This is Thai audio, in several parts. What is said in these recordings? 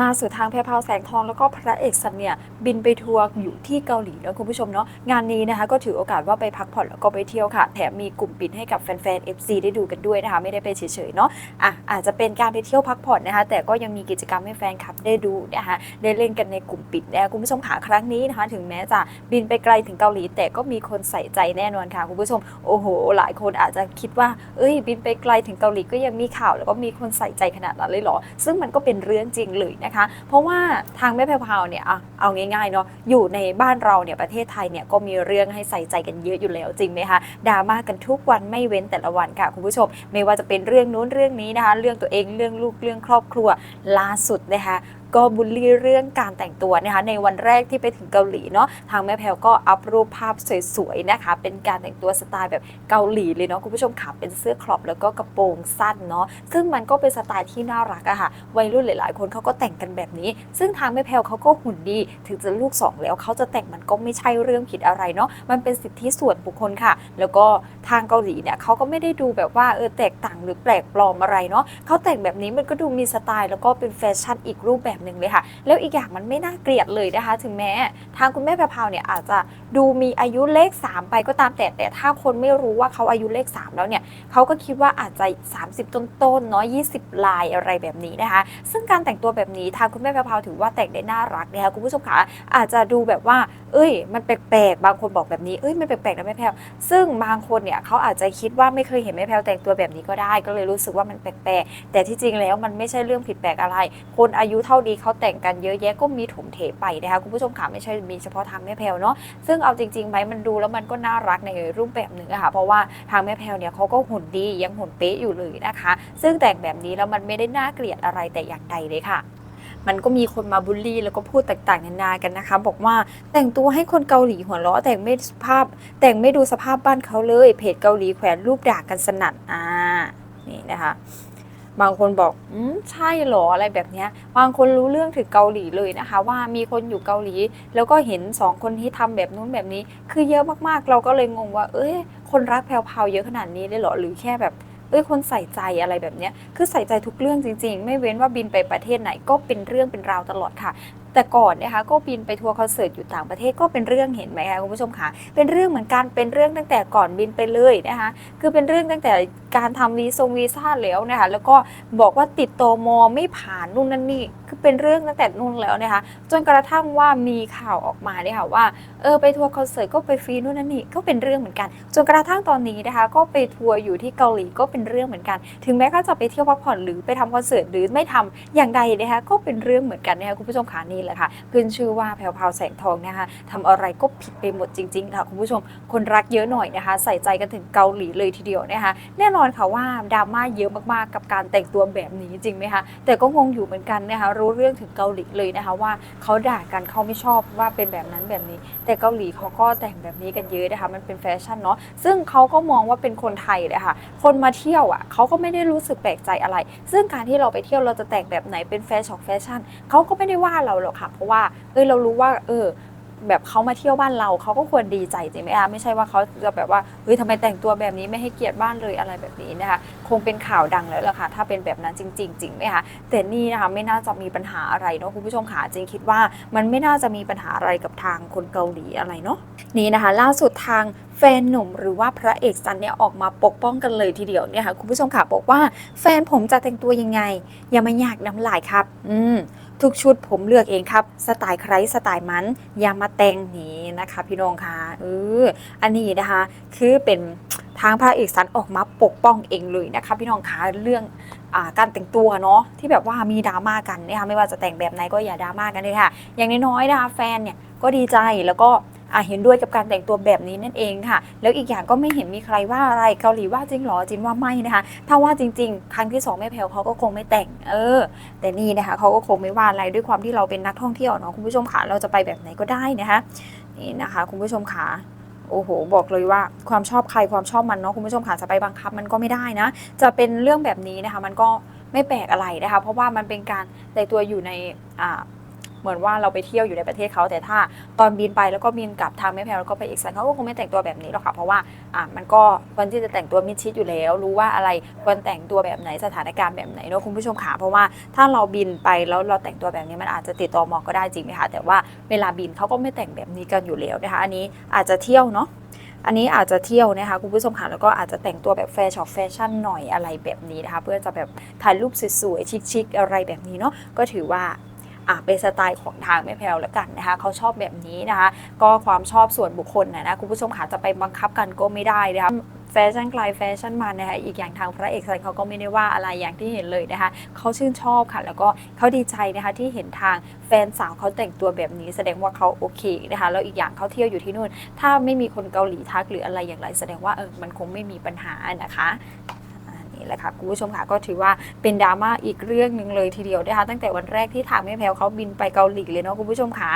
ล่าสุดทางแพรพาวแสงทองแล้วก็พระเอกสันเนี่ยบินไปทัวร์อยู่ที่เกาหลีแล้วคุณผู้ชมเนาะงานนี้นะคะก็ถือโอกาสว่าไปพักผ่อนแล้วก็ไปเที่ยวค่ะ แถมมีกลุ่มปิดให้กับแฟนๆ FC ได้ดูกันด้วยนะคะ ไม่ได้ไปเฉยๆเนาะอะอาจจะเป็นการไปเที่ยวพักผ่อนนะคะ แต่ก็ยังมีกิจกรรมให้แฟนคลับได้ดูนะคะได้เล่นกันในกลุ่มปิดนะคะคุณผู้ชมขาครั้งนี้นะคะ ถึงแม้จะบินไปไกลถึงเกาหลี แต่ก็มีคนใส่ใจแน่นอนค่ะคุณผู้ชมโอ้โห หลายคนอาจจะคิดว่าเอ้ย บินไปไกลถึงเกาหลีก็ยังมีข่าว แล้วก็มีคนใส่ใจขนาดนั้นเลยเหรอซึ่งมันก็เป็นเรื่องจริงเลยนะคะ เพราะว่าทางแม่แพรวเนี่ยอะเอาง่ายๆเนาะอยู่ในบ้านเราเนี่ยประเทศไทยเนี่ยก็มีเรื่องให้ใส่ใจกันเยอะอยู่แล้วจริงไหมคะดราม่ากันทุกวันไม่เว้นแต่ละวันค่ะคุณผู้ชม ไม่ว่าจะเป็นเรื่องนู้นเรื่องนี้นะคะ เรื่องตัวเองเรื่องลูกเรื่องครอบครัวล่าสุดนะคะ ก็บูลลี่เรื่องการแต่งตัวนะคะในวันแรกที่ไปถึงเกาหลีเนาะทางแม่แพลวก็อัพรูปภาพสวยๆนะคะเป็นการแต่งตัวสไตล์แบบเกาหลีเลยเนาะคุณผู้ชมค่ะเป็นเสื้อครอปแล้วก็กระโปรงสั้นเนาะซึ่งมันก็เป็นสไตล์ที่น่ารักอะค่ะวัยรุ่นหลายๆ คนเขาก็แต่งกันแบบนี้ ซึ่งทางแม่แพลวเขาก็หุ่นดี ถึงจะลูกสองแล้วเขาจะแต่งมันก็ไม่ใช่เรื่องผิดอะไรเนาะมันเป็นสิทธิส่วนบุคคลค่ะ แล้วก็ทางเกาหลีเนี่ยเขาก็ไม่ได้ดูแบบว่าเออแตกต่างหรือแปลกปลอมอะไรเนาะเขาแต่งแบบนี้มันก็ดูมีสไตล์แล้วก็เป็นแฟชั่นอีกรูปแบบหนึ่งเลยค่ะ แล้วอีกอย่างมันไม่น่าเกลียดเลยนะคะ ถึงแม้ทางคุณแม่แพรพาวเนี่ยอาจจะดูมีอายุเลข 3 ไปก็ตามแต่แต่ถ้าคนไม่รู้ว่าเขาอายุเลข 3 แล้วเนี่ยเขาก็คิดว่าอาจจะ 30 ต้นๆเนาะ20 ลายอะไรแบบนี้นะคะ ซึ่งการแต่งตัวแบบนี้ทางคุณแม่แพรพาวถือว่าแต่งได้น่ารักนะคะคุณผู้ชมคะอาจจะดูแบบว่า เอ้ย มันแปลกๆ บางคนบอกแบบนี้ เอ้ย มันแปลกๆนะแม่แพรวซึ่งบางคนเนี่ยเขาอาจจะคิดว่าไม่เคยเห็นแม่แพรวแต่งตัวแบบนี้ก็ได้ ก็เลยรู้สึกว่ามันแปลกๆ แต่ที่จริงแล้วมันไม่ใช่เรื่องผิดแปลกอะไร คนอายุเท่าดีเขาแต่งกันเยอะแยะก็มีถมเถไปนะคะคุณผู้ชมค่ะไม่ใช่มีเฉพาะทางแม่แพลวเนาะ ซึ่งเอาจริงๆไหมมันดูแล้วมันก็น่ารักในรูปแบบหนึ่งอะค่ะ เพราะว่าทางแม่แพลวเนี่ยเขาก็หุ่นดียังหุ่นเป๊ะอยู่เลยนะคะ ซึ่งแต่งแบบนี้แล้วมันไม่ได้น่าเกลียดอะไรแต่อย่างใดเลยค่ะ มันก็มีคนมาบูลลี่ แล้วก็พูดต่างๆนานากันนะคะ บอกว่าแต่งตัวให้คนเกาหลีหัวเราะแต่งไม่สภาพ แต่งไม่ดูสภาพบ้านเขาเลย เพจเกาหลีแขวนรูปด่ากันสนั่นอ่านี่นะคะบางคนบอกอืมใช่เหรออะไรแบบนี้บางคนรู้เรื่องถึงเกาหลีเลยนะคะ ว่ามีคนอยู่เกาหลี แล้วก็เห็นสองคนที่ทำแบบนู้นแบบนี้ คือเยอะมากๆ เราก็เลยงงว่า เอ้ยคนรักแพรวๆเยอะขนาดนี้เลยเหรอหรือแค่แบบ เอ้ยคนใส่ใจอะไรแบบเนี้ยคือใส่ใจทุกเรื่องจริง ๆ ไม่เว้นว่าบินไปประเทศไหนก็เป็นเรื่องเป็นราวตลอดค่ะ แต่ก่อนนะคะก็บินไปทัวร์คอนเสิร์ตอยู่ต่างประเทศก็เป็นเรื่องเห็นไหมคะคุณผู้ชมคะเป็นเรื่องเหมือนกันเป็นเรื่องตั้งแต่ก่อนบินไปเลยนะคะคือเป็นเรื่องตั้งแต่การทำวีซงวีซ่าแล้วนะคะแล้วก็บอกว่าติดโตมอไม่ผ่านนู่นนั่นนี่คือเป็นเรื่องตั้งแต่นู่นแล้วนะคะ จนกระทั่งว่ามีข่าวออกมาเนี่ยค่ะว่าเออไปทัวร์คอนเสิร์ตก็ไปฟรีนู่นนั่นนี่ก็เป็นเรื่องเหมือนกัน จนกระทั่งตอนนี้นะคะ ก็ไปทัวร์อยู่ที่เกาหลีก็เป็นเรื่องเหมือนกัน ถึงแม้เขาจะไปเที่ยวพักผ่อนหรือไปทำคอนเสิร์ตหรือไม่ทำอย่างใดนะคะก็เป็นเรื่องเหมือนกันนะคะคุณผู้ชมขานี่แหละค่ะขึ้นชื่อว่าแพรวพาวแสงทองนะคะทำอะไรก็ผิดไปหมดจริง ๆ ค่ะคุณผู้ชมคนรักเยอะหน่อยนะคะ ใส่ใจกันถึงเกาหลีเลยทีเดียวนะคะแน่นอนค่ะว่าดราม่าเยอะมากๆกับการแต่งตัวแบบนี้จริงไหมคะแต่ก็งงอยู่เหมือนกันนะคะรู้เรื่องถึงเกาหลีเลยนะคะว่าเขาด่ากันเขาไม่ชอบว่าเป็นแบบนั้นแบบนี้ แต่เกาหลีเขาก็แต่งแบบนี้กันเยอะนะคะมันเป็นแฟชั่นเนาะซึ่งเขาก็มองว่าเป็นคนไทยเลยค่ะคนมาเที่ยวอะเขาก็ไม่ได้รู้สึกแปลกใจอะไร ซึ่งการที่เราไปเที่ยวเราจะแต่งแบบไหนเป็นแฟชั่นแฟชั่นเขาก็ไม่ได้ว่าเราหรอกค่ะเพราะว่าเออเรารู้ว่าเออแบบเขามาเที่ยวบ้านเราเขาก็ควรดีใจจริงไหมคะไม่ใช่ว่าเขาจะแบบว่าเฮ้ยทำไมแต่งตัวแบบนี้ไม่ให้เกียรติบ้านเลยอะไรแบบนี้นะคะคงเป็นข่าวดังแล้วล่ะค่ะ ถ้าเป็นแบบนั้นจริง ๆ จริงไหมคะแต่นี่นะคะไม่น่าจะมีปัญหาอะไรเนาะคุณผู้ชมค่ะจริงคิดว่ามันไม่น่าจะมีปัญหาอะไรกับทางคนเกาหลีอะไรเนาะนี่นะคะ ล่าสุดทางแฟนหนุ่มหรือว่าพระเอกซันเนี่ยออกมาปกป้องกันเลยทีเดียวเนี่ยค่ะคุณผู้ชมค่ะบอกว่าแฟนผมจะแต่งตัวยังไง อย่ามาอยากน้ำลายครับ อืมทุกชุดผมเลือกเองครับ สไตล์ใครสไตล์มัน อย่ามาแต่งหนีนะคะ พี่น้องค่ะเอออันนี้นะคะ คือเป็น ทางพระเอกสันออกมาปกป้องเองเลยนะคะพี่น้องคะเรื่องอการแต่งตัวเนาะที่แบบว่ามีดราม่ากันนะคะไม่ว่าจะแต่งแบบไหนก็อย่าดราม่ากันเลยค่ะ อย่างน้อยๆนะคะแฟนเนี่ยก็ดีใจแล้วก็เห็นด้วยกับการแต่งตัวแบบนี้นั่นเองค่ะ แล้วอีกอย่างก็ไม่เห็นมีใครว่าอะไรเกาหลีว่าจริงหรอจินว่าไม่นะคะ ถ้าว่าจริง ๆ ครั้งที่สองแม่แพลวเขาก็คงไม่แต่ง เออ แต่นี่นะคะเขาก็คงไม่ว่าอะไรด้วยความที่เราเป็นนักท่องเที่ยวเนาะคุณผู้ชมค่ะเราจะไปแบบไหนก็ได้นะคะนี่นะคะ คุณผู้ชมค่ะ โอ้โห บอกเลยว่าความชอบใครความชอบมันเนาะคุณผู้ชมค่ะจะไปบังคับมันก็ไม่ได้นะ จะเป็นเรื่องแบบนี้นะคะ มันก็ไม่แปลกอะไรนะคะ เพราะว่ามันเป็นการแต่ตัวอยู่ในอ่า เหมือนว่าเราไปเที่ยวอยู่ในประเทศเขาแต่ถ้าตอนบินไปแล้วก็บินกลับทางแม่แพลวแล้วก็ไปเอกซันเขาก็คงไม่แต่งตัวแบบนี้หรอกค่ะเพราะว่าอะมันก็ควรที่จะแต่งตัวมิดชิดอยู่แล้ว รู้ว่าอะไรควรแต่งตัวแบบไหนสถานการณ์แบบไหนเนอะคุณผู้ชมค่ะเพราะว่าถ้าเราบินไปแล้วเราแต่งตัวแบบนี้มันอาจจะติดต่อมอก็ได้จริงไหมคะแต่ว่าเวลาบินเขาก็ไม่แต่งแบบนี้กันอยู่แล้วนะคะอันนี้อาจจะเที่ยวเนาะอันนี้อาจจะเที่ยวนะคะคุณผู้ชมค่ะแล้วก็อาจจะแต่งตัวแบบแฟชั่นแฟชั่นหน่อยอะไรแบบนี้นะคะเพื่อจะแบบถ่ายรูปสวยๆชิคๆอะไรแบบนี้เนาะก็ถือว่า อะเป็นสไตล์ของทางแม่แพลวแล้วกันนะคะเขาชอบแบบนี้นะคะ ก็ความชอบส่วนบุคคลนะนะคุณผู้ชมค่ะจะไปบังคับกันก็ไม่ได้นะคะแฟชั่นกลายแฟชั่นมานะคะอีกอย่างทางพระเอกสันเขาก็ไม่ได้ว่าอะไรอย่างที่เห็นเลยนะคะเขาชื่นชอบค่ะ แล้วก็เขาดีใจนะคะที่เห็นทางแฟนสาวเขาแต่งตัวแบบนี้แสดงว่าเขาโอเคนะคะแล้วอีกอย่างเขาเที่ยวอยู่ที่นู่น ถ้าไม่มีคนเกาหลีทักหรืออะไรอย่างไร แสดงว่าเออมันคงไม่มีปัญหานะคะ แหละค่ะคุณผู้ชมค่ะก็ถือว่าเป็นดราม่าอีกเรื่องหนึ่งเลยทีเดียวนะคะตั้งแต่วันแรกที่ทางแม่แพลวเขาบินไปเกาหลีเลยเนาะคุณผู้ชมค่ะ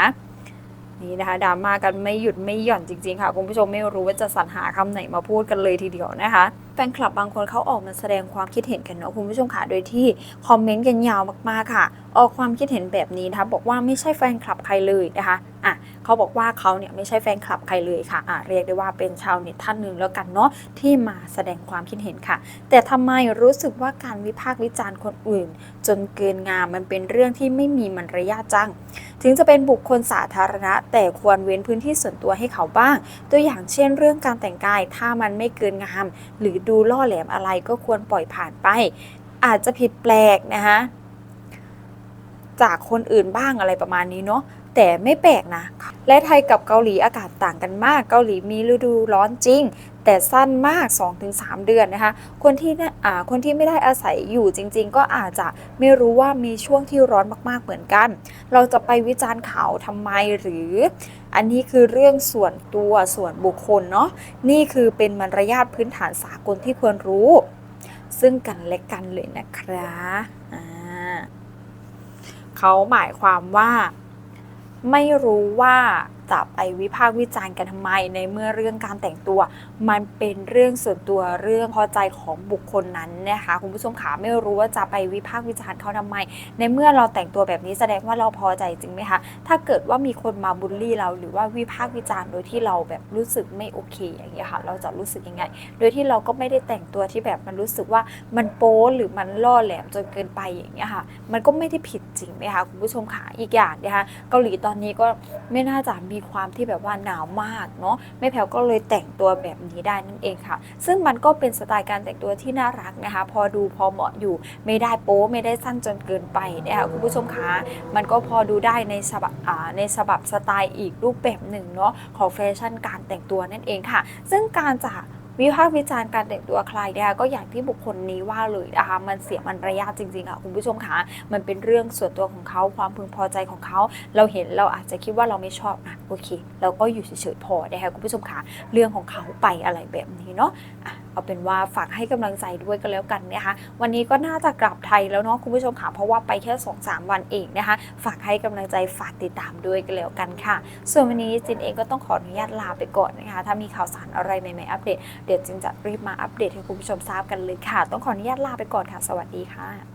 นี่นะคะดราม่ากันไม่หยุดไม่หย่อนจริงๆค่ะคุณผู้ชมไม่รู้ว่าจะสรรหาคำไหนมาพูดกันเลยทีเดียวนะคะ ฟนคลับบางคนเขาออกมาแสดงความคิดเห็นกันเนาะคุณผู้ชมค่ะโดยที่คอมเมนต์กันยาวมากๆค่ะ ออกความคิดเห็นแบบนี้นะคะบอกว่าไม่ใช่แฟนคลับใครเลยนะคะอะเขาบอกว่าเขาเนี่ยไม่ใช่แฟนคลับใครเลยค่ะอะเรียกได้ว่าเป็นชาวเน็ตท่านหนึ่งแล้วกันเนาะที่มาแสดงความคิดเห็นค่ะ แต่ทำไมรู้สึกว่าการวิพากษ์วิจารณ์คนอื่น จนเกินงามมันเป็นเรื่องที่ไม่มีมารยาทจังถึงจะเป็นบุคคลสาธารณะ แต่ควรเว้นพื้นที่ส่วนตัวให้เขาบ้าง ตัวอย่างเช่น เรื่องการแต่งกายถ้ามันไม่เกินงาม หรือดููล่อแหลมอะไรก็ควรปล่อยผ่านไป อาจจะผิดแปลกนะคะจากคนอื่นบ้างอะไรประมาณนี้เนาะแต่ไม่แปลกนะ และไทยกับเกาหลีอากาศต่างกันมาก เกาหลีมีฤดูร้อนจริง แต่สั้นมาก 2-3 เดือนนะคะ คนที่น่าคนที่ไม่ได้อาศัยอยู่จริง ๆ ก็อาจจะไม่รู้ว่ามีช่วงที่ร้อนมากๆเหมือนกัน เราจะไปวิจารณ์เขาทำไมหรือ อันนี้คือเรื่องส่วนตัวส่วนบุคคลเนาะนี่คือเป็นมารยาทพื้นฐานสากลที่ควรรู้ ซึ่งกันและกันเลยนะครับเขาหมายความว่า ไม่รู้ว่า จะไปวิพากษ์วิจารณ์กันทำไม ในเมื่อเรื่องการแต่งตัว มันเป็นเรื่องส่วนตัวเรื่องพอใจของบุคคลนั้นนะคะคุณผู้ชมขาไม่รู้ว่าจะไปวิพากษ์วิจารณ์เขาทำไม ในเมื่อเราแต่งตัวแบบนี้แสดงว่าเราพอใจจริงไหมคะถ้าเกิดว่ามีคนมาบูลลี่เราหรือว่าวิพากษ์วิจารณ์โดยที่เราแบบรู้สึกไม่โอเคอย่างเงี้ยค่ะเราจะรู้สึกยังไง โดยที่เราก็ไม่ได้แต่งตัวที่แบบมันรู้สึกว่ามันโป๊หรือมันล่อแหลมจนเกินไปอย่างเงี้ยค่ะ มันก็ไม่ได้ผิดจริงไหมคะคุณผู้ชมขาอีกอย่างนะคะเกาหลีตอนนี้ก็ไม่น่าจะมีความที่แบบว่าหนาวมากเนาะแม่แพลวก็เลยแต่งตัวแบบนี้ได้นั่นเองค่ะ ซึ่งมันก็เป็นสไตล์การแต่งตัวที่น่ารักนะคะ พอดูพอเหมาะอยู่ไม่ได้โป๊ไม่ได้สั้นจนเกินไปนะคะคุณผู้ชมคะมันก็พอดูได้ในฉบับในฉบับสไตล์อีกรูปแบบหนึ่งเนาะของแฟชั่นการแต่งตัวนั่นเองค่ะ ซึ่งการจะ วิพากษ์วิจารณ์การแต่งตัวใครเนี่ยก็อย่างที่บุคคลนี้ว่าเลยนะคะมันเสียมันระยะจริงๆค่ะคุณผู้ชมคะมันเป็นเรื่องส่วนตัวของเขาความพึงพอใจของเขา เราเห็นเราอาจจะคิดว่าเราไม่ชอบนะโอเค เราก็อยู่เฉยๆพอนะคะคุณผู้ชมคะเรื่องของเขาไปอะไรแบบนี้เนาะอะ เอาเป็นว่าฝากให้กำลังใจด้วยกันแล้วกันนะคะ วันนี้ก็น่าจะกลับไทยแล้วเนาะคุณผู้ชมค่ะ เพราะว่าไปแค่ 2-3 วันเองนะคะ ฝากให้กำลังใจฝากติดตามด้วยกันแล้วกันค่ะ ส่วนวันนี้จินเองก็ต้องขออนุญาตลาไปก่อนนะคะ ถ้ามีข่าวสารอะไรใหม่ๆอัปเดต เดี๋ยวจินจะรีบมาอัปเดตให้คุณผู้ชมทราบกันเลยค่ะ ต้องขออนุญาตลาไปก่อนค่ะ สวัสดีค่ะ